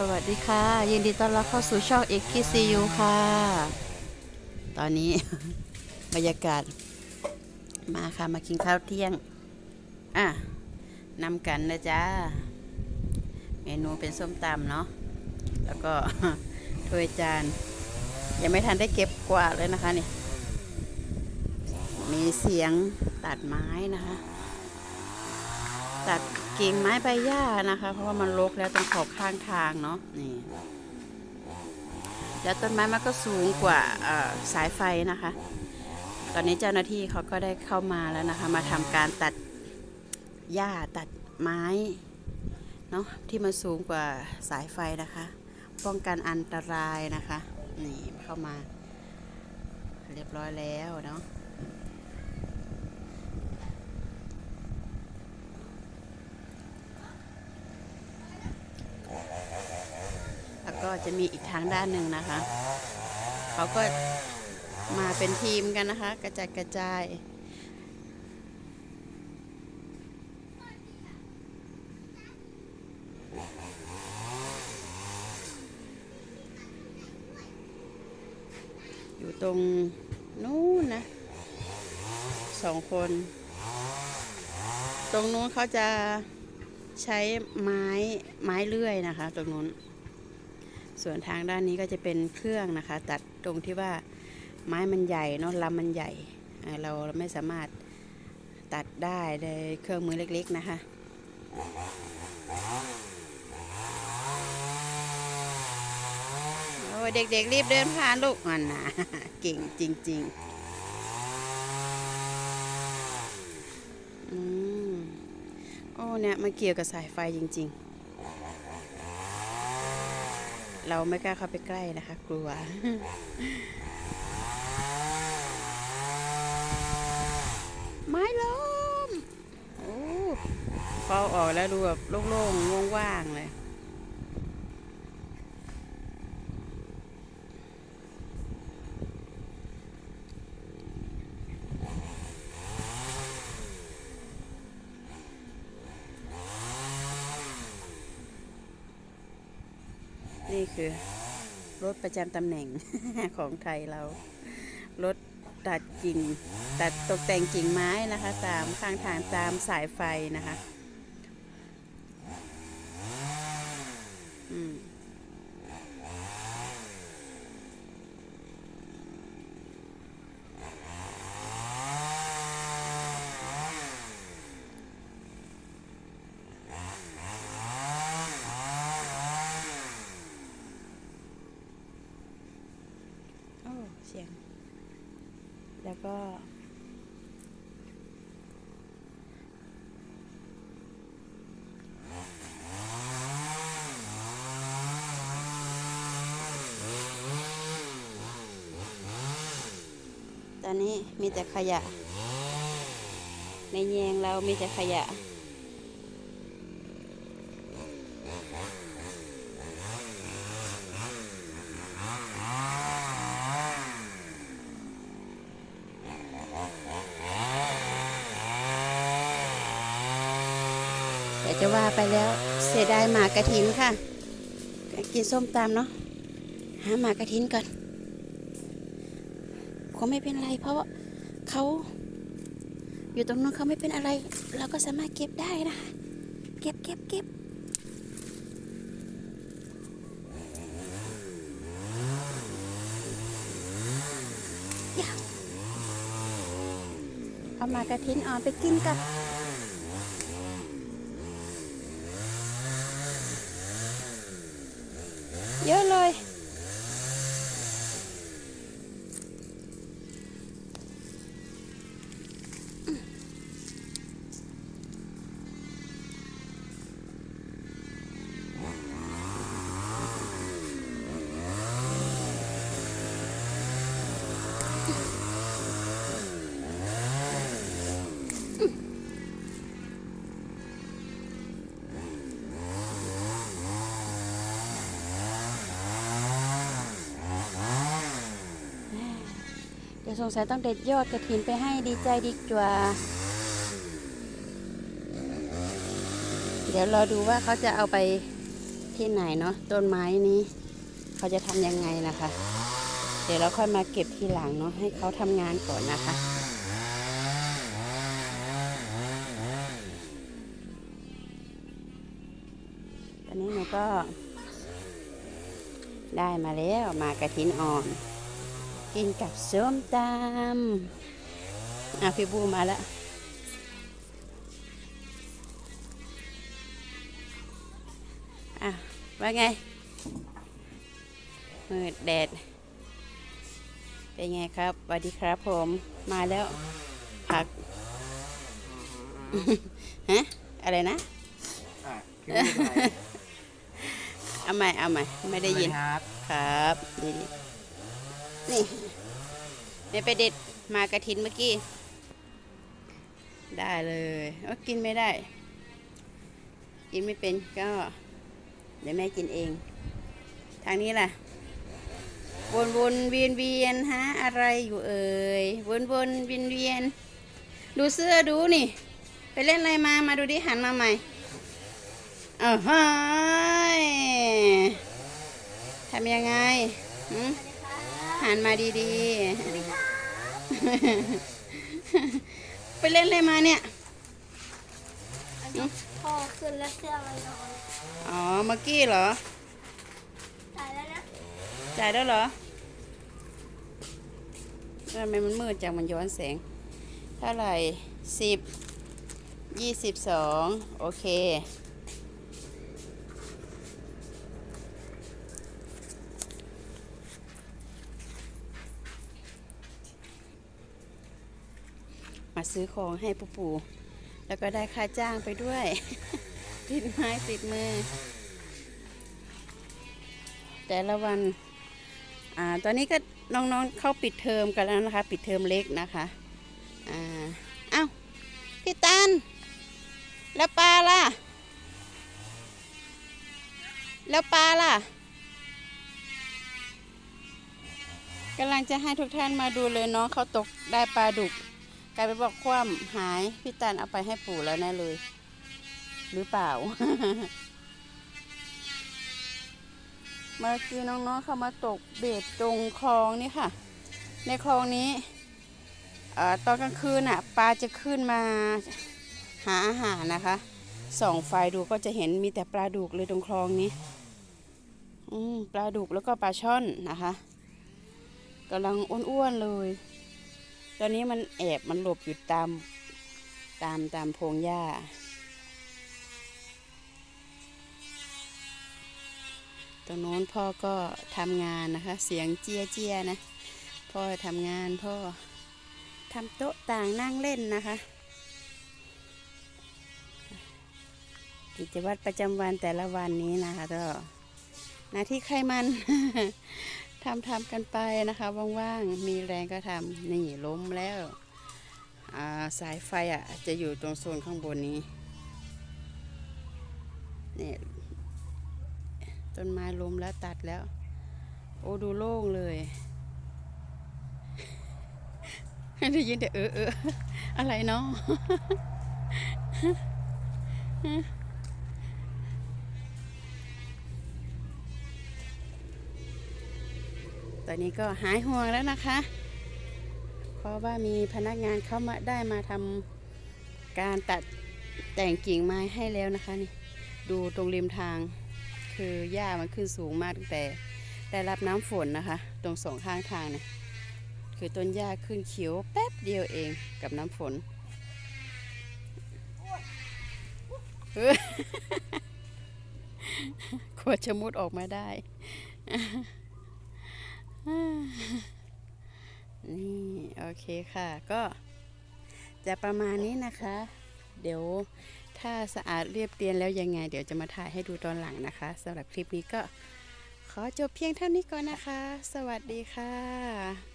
สวัสดีค่ะ ยินดีต้อนรับเข้าสู่ช่อง XPCU ค่ะ ตอนนี้ บรรยากาศ มาค่ะ มากินข้าวเที่ยง อะนำกันนะจ๊ะ เมนูเป็นส้มตำเนาะ แล้วก็ถ้วยจาน ยังไม่ทันได้เก็บกวาดเลยนะคะนี่ มีเสียงตัดไม้นะคะ ตัด กิ่งไม้ใบหญ้านะคะ เพราะว่ามันรกแล้วตรงขอบข้างทางเนาะนี่ แล้วต้นไม้มันก็สูงกว่าสายไฟนะคะ ตอนนี้เจ้าหน้าที่เขาก็ได้เข้ามาแล้วนะคะ มาทำการตัดหญ้าตัดไม้เนาะที่มันสูงกว่าสายไฟนะคะ ป้องกันอันตรายนะคะ นี่เข้ามา เรียบร้อยแล้วเนาะ แล้วก็ จะมีอีกทางด้านหนึ่งนะคะ เขาก็มาเป็นทีมกันนะคะ กระจัดกระจายอยู่ตรงนู้นนะสองคน ตรงนู้นเขาจะใช้ไม้ไม้เลื่อยนะคะ ตรงนู้น ส่วนทางด้านนี้ก็จะเป็นเครื่องนะคะ ตัดตรงที่ว่าไม้มันใหญ่เนาะลำมันใหญ่ เราไม่สามารถตัดได้ในเครื่องมือเล็กๆนะคะโอ้ยเด็กๆรีบเดินผ่านลูกมันนะเก่งจริงๆอืมโอ้เนี่ยมาเกี่ยวกับสายไฟจริง ๆ เราไม่กล้าเข้าไปใกล้นะคะ กลัวไม้ล้มโอ้พอออกแล้วดูแบบโล่งๆว่างๆเลย นี่คือ รถประจำตำแหน่งของไทยเรา รถตัดกิ่งตัดตกแต่งกิ่งไม้นะคะ ตามข้างทางตามสายไฟนะคะ อืมโอ้เสียง แล้วก็ ตอนนี้มีแต่ขยะ ในแยงเรามีแต่ขยะ แต่จะว่าไปแล้วเสียดายหมากกระถินค่ะ กินส้มตำเนาะหาหมากกระถินก่อนคงไม่เป็นไรเพราะเขาอยู่ตรงนู้นเขาไม่เป็นอะไร เราก็สามารถเก็บได้นะคะเก็บเก็บเก็บอย่าเอากระทินอ่อนไปกินกับ เยอะเลย เดี๋ยว สงสัยต้องเด็ดยอดกระถินไปให้ดีใจดีกว่า เดี๋ยวรอดูว่าเขาจะเอาไปที่ไหนเนาะต้นไม้นี้ เขาจะทำยังไงนะคะ เดี๋ยวเราค่อยมาเก็บทีหลังเนาะให้เขาทำงานก่อนนะคะตอนนี้หนูก็ได้มาแล้วมากระถินอ่อน กินกับส้มตำอะพี่บูมาแล้วอะว่าไงมืดแดด เป็นไงครับสวัสดีครับผมมาแล้วผักฮะอะไรนะอะคือพูดอะไรเอาใหม่เอาใหม่ไม่ได้ยินครับครับ นี่ไม่ไปเด็ดมากระถินเมื่อกี้ ได้เลยเอ้กินไม่ได้ กินไม่เป็นก็ เดี๋ยวแม่กินเอง ทางนี้ล่ะ วนวนเวียนเวียนฮะอะไรอยู่เอ่ยวนวนเวียนเวียนดูเสื้อดูนี่ ไปเล่นอะไรมามาดูดิหันมาใหม่อ้าวเฮ้ยทำยังไงหืม หันมาดีๆ ไปเล่นอะไรมาเนี่ยอันนี้พอขึ้นแล้วเสื้อมันนอนอ๋อ เมื่อกี้เหรอ ตายแล้วนะ จ่ายแล้วเหรอทำไมมันมืดจังมันย้อนแสง เท่าไหร่สิบยี่สิบสองโอเค ซื้อของให้ปูปูแล้วก็ได้ค่าจ้างไปด้วย ติดไม้ติดมือ แต่ละวันอ่าตอนนี้ก็น้องๆเข้าปิดเทอมกันแล้วนะคะ ปิดเทอมเล็กนะคะอ่าเอ้าพี่ตันแล้วปลาล่ะ แล้วปลาล่ะกำลังจะให้ทุกท่านมาดูเลยเนาะเขาตกได้ปลาดุก กลายไปนบอกคว่ำหายพี่ตันเอาไปให้ปู่แล้วแน่เลย หรือเปล่า เมื่อกี้น้องๆเขามาตกเบ็ดตรงคลองนี่ค่ะ ในคลองนี้ตอนกลางคืนน่ะปลาจะขึ้นมาหาอาหารนะคะส่องไฟดูก็จะเห็นมีแต่ปลาดุกเลยตรงคลองนี้ปลาดุกแล้วก็ปลาช่อนนะคะกำลังอ้วนๆเลย ตอนนี้มันแอบมันหลบอยู่ตามตามตามพงหญ้า ตรงโน้นพ่อก็ทำงานนะคะ เสียงเจียเจียนะ พ่อทำงานพ่อทำโต๊ะต่างนั่งเล่นนะคะกิจวัตรประจำวันแต่ละวันนี้นะคะก็หน้าที่ใครมัน ทำทำกันไปนะคะว่างๆมีแรงก็ทำนี่ล้มแล้วาสายไฟอะจะอยู่ตรงโซนข้างบนนี้นี่ต้นไม้ล้มแล้วตัดแล้ว โอ้ดูโล่งเลยได้ยินแต่เออเอออะไรเนาะ ตอนนี้ก็หายห่วงแล้วนะคะ เพราะว่ามีพนักงานเข้ามาได้มาทำการตัดแต่งกิ่งไม้ให้แล้วนะคะนี่ดูตรงริมทางคือหญ้ามันขึ้นสูงมากตั้งแต่ได้รับน้ำฝนนะคะ ตรงสองข้างทางเนี่ยคือต้นหญ้าขึ้นเขียวแป๊บเดียวเองกับน้ำฝนขวดชะมุดออกมาได้ นี่โอ เคค่ะ ก็จะประมาณนี้นะคะ เดี๋ยวถ้าสะอาดเรียบเรียนแล้วยังไง เดี๋ยวจะมาถ่ายให้ดูตอนหลังนะคะสำหรับคลิปนี้ก็ขอจบเพียงเท่านี้ก่อนนะคะ สวัสดีค่ะ